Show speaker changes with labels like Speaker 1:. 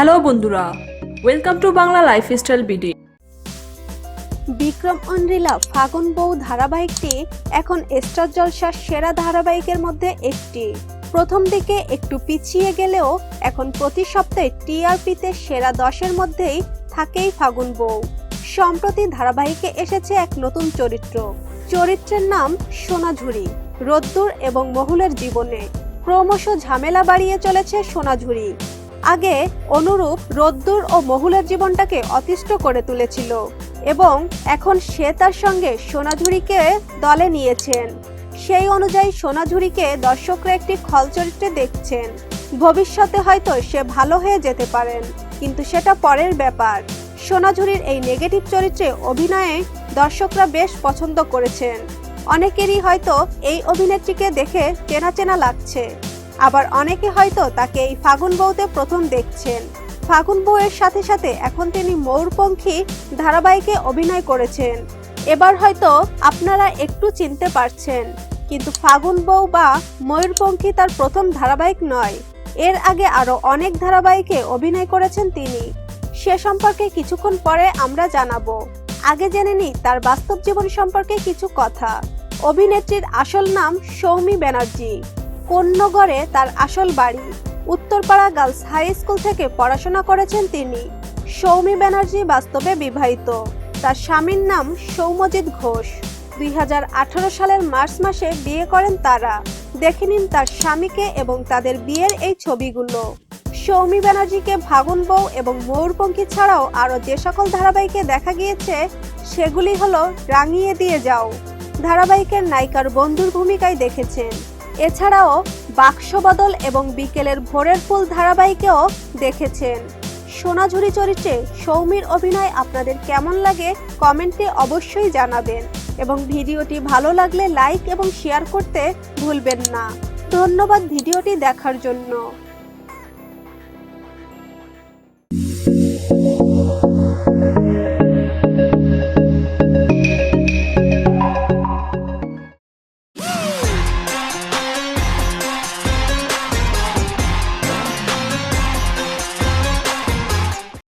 Speaker 1: Hello বন্ধুরা welcome to Bangla lifestyle BD
Speaker 2: Bikram অনরিলা Phagun Bou ধারাবাহিকটি এখন star জলসার সেরা ধারাবাহিকের মধ্যে একটি। প্রথম দিকে একটু পিছিয়ে গেলেও এখন প্রতি সপ্তাহে টিআরপিতে সেরা দশের মধ্যেই থাকেই ফাগুন বউ। সম্প্রতি ধারাবাহিকে এসেছে এক নতুন চরিত্র। চরিত্রের নাম সোনাঝুরি। রোদ্দুর এবং মহুলের জীবনে ক্রমশ ঝামেলা বাড়িয়ে চলেছে সোনাঝুরি। আগে অনুরূপ রোদ্দুর ও মহুলের জীবনটাকে অতিষ্ঠ করে তুলেছিল এবং এখন সে তার সঙ্গে সোনাঝুরিকে দলে নিয়েছেন। সেই অনুযায়ী সোনাঝুরিকে দর্শকরা একটি খল চরিত্রে দেখছেন। ভবিষ্যতে হয়তো সে ভালো হয়ে যেতে পারেন, কিন্তু সেটা পরের ব্যাপার। সোনাঝুরির এই নেগেটিভ চরিত্রে অভিনয়ে দর্শকরা বেশ পছন্দ করেছেন। অনেকেরই হয়তো এই অভিনেত্রীকে দেখে চেনা চেনা লাগছে। আবার অনেকে হয়তো তাকে এই ফাগুন বউতে প্রথম দেখছেন। ফাগুন বউয়ের সাথে সাথে এখন তিনি ময়ূরপঙ্খী ধারাবাহিকে অভিনয় করেছেন। এবার হয়তো আপনারা একটু চিনতে পারছেন, কিন্তু ফাগুন বউ বা ময়ূরপঙ্খী তার প্রথম ধারাবাহিক নয়। এর আগে আরও অনেক ধারাবাহিকে অভিনয় করেছেন তিনি। সে সম্পর্কে কিছুক্ষণ পরে আমরা জানাব। আগে জেনে নিই তার বাস্তব জীবন সম্পর্কে কিছু কথা। অভিনেত্রীর আসল নাম সৌমি ব্যানার্জি। কন্যগড়ে তার আসল বাড়ি। উত্তরপাড়া গার্লস হাই স্কুল থেকে পড়াশোনা করেছেন তিনি। সৌমি ব্যানার্জি বাস্তবে বিবাহিত। তার স্বামীর নাম সৌমজিৎ ঘোষ। দুই হাজার আঠারো সালের মার্চ মাসে বিয়ে করেন তারা। দেখে নিন তার স্বামীকে এবং তাদের বিয়ের এই ছবিগুলো। সৌমি ব্যানার্জিকে ভাগুন বউ এবং ময়ূরপঙ্খী ছাড়াও আরও যে সকল ধারাবাহিকে দেখা গিয়েছে, সেগুলি হলো রাঙিয়ে দিয়ে যাও। ধারাবাহিকের নায়িকার বন্ধুর ভূমিকায় দেখেছেন। এছাড়াও বাক্সবদল এবং বিকেলের ভোরের ফুল ধারাবাহিকেও দেখেছেন। সোনাঝুরি চরিত্রে সৌমির অভিনয় আপনাদের কেমন লাগে কমেন্টে অবশ্যই জানাবেন এবং ভিডিওটি ভালো লাগলে লাইক এবং শেয়ার করতে ভুলবেন না। ধন্যবাদ ভিডিওটি দেখার জন্য।